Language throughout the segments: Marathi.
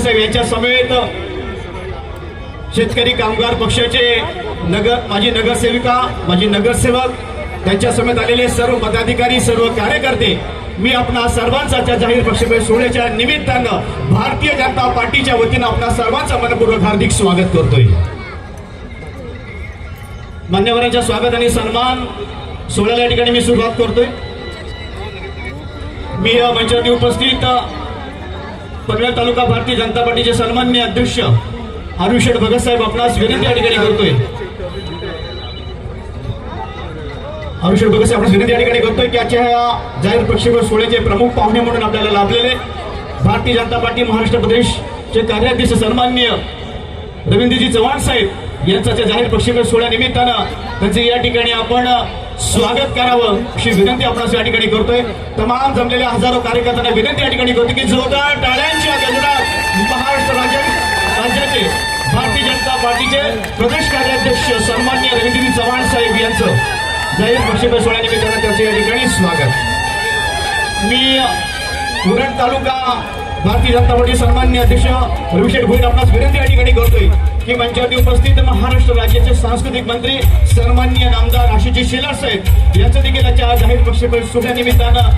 साहेब यांच्या समेत शेतकरी कामगार पक्षाचे नगर माझी नगरसेविका माझी नगरसेवक त्यांच्या समेत आलेले सर्व पदाधिकारी सर्व कार्यकर्ते मी आपणा सर्वांचा त्या जाहीर पक्षप्रवेश सोहळ्याच्या निमित्तानं भारतीय जनता पार्टीच्या वतीनं आपणा सर्वांचं मनपूर्वक हार्दिक स्वागत करतोय. मान्यवरांच्या स्वागत आणि सन्मान सोहळ्याला या ठिकाणी मी सुरुवात करतोय. मी या मंचावरती उपस्थित पनवेल तालुका भारतीय जनता पार्टीचे सन्मान्य अध्यक्ष आरुषेड भगतसाहेब आपणास विनंती या ठिकाणी करतोय. आरुषेड भगतसाहेब आपण विनंती या ठिकाणी करतोय की आजच्या ह्या जाहीर प्रक्षेपण सोहळ्याचे प्रमुख पाहुणे म्हणून आपल्याला लाभलेले भारतीय जनता पार्टी महाराष्ट्र प्रदेशचे कार्याध्यक्ष सन्मान्य रवींद्रजी चव्हाण साहेब यांचा त्या जाहीर प्रक्षेपण सोहळ्यानिमित्तानं त्यांचे या ठिकाणी आपण स्वागत करावं अशी विनंती आपण या ठिकाणी करतोय. तमाम जमलेल्या हजारो कार्यकर्त्यांना विनंती या ठिकाणी करतो की जोरदार टाळ्यांच्या राज्याचे भारतीय जनता पार्टीचे प्रदेश कार्याध्यक्ष सन्मान्य रवींद्र चव्हाण साहेब यांचं जाहीर पक्षीवर सोहळ्यानिमित्तानं निमित्तानं या ठिकाणी स्वागत. मी उरण तालुका भारतीय जनता पार्टी सन्मान्य अध्यक्ष रविशेठ भोईर आपणास विनंती या ठिकाणी करतोय की मंचावरती उपस्थित महाराष्ट्र राज्याचे सांस्कृतिक मंत्री सन्मान्य नामदार आशिषजी शेलार साहेब यांचं देखील आजच्या जाहीर पक्षप्रवेश सोहळ्यानिमित्तानं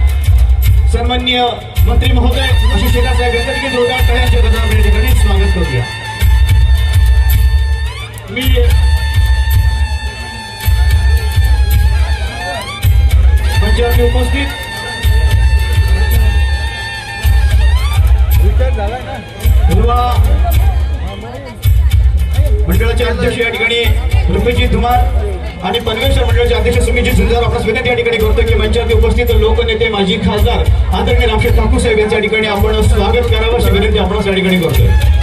सन्मान्य मंत्री महोदय आशिष शेलार साहेब यांचं देखील जोरदार करण्याच्या ठिकाणी स्वागत करूया. मी मंचावरती उपस्थित. हिरवा मंडळाचे अध्यक्ष या ठिकाणी रुपेशजी धुमार आणि पनवेश्वर मंडळाचे अध्यक्ष सुमितजी झुंजार आपणास विनंती या ठिकाणी करतो की मंचावरती उपस्थित लोकनेते माजी खासदार आदरणीय रामशेठ ठाकूर साहेब यांच्या ठिकाणी आपण स्वागत करावं अशी विनंती आपणास या ठिकाणी करतोय.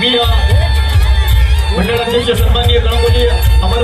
मी अ, मंडळाध्यक्ष सन्माननीय गणपती अमर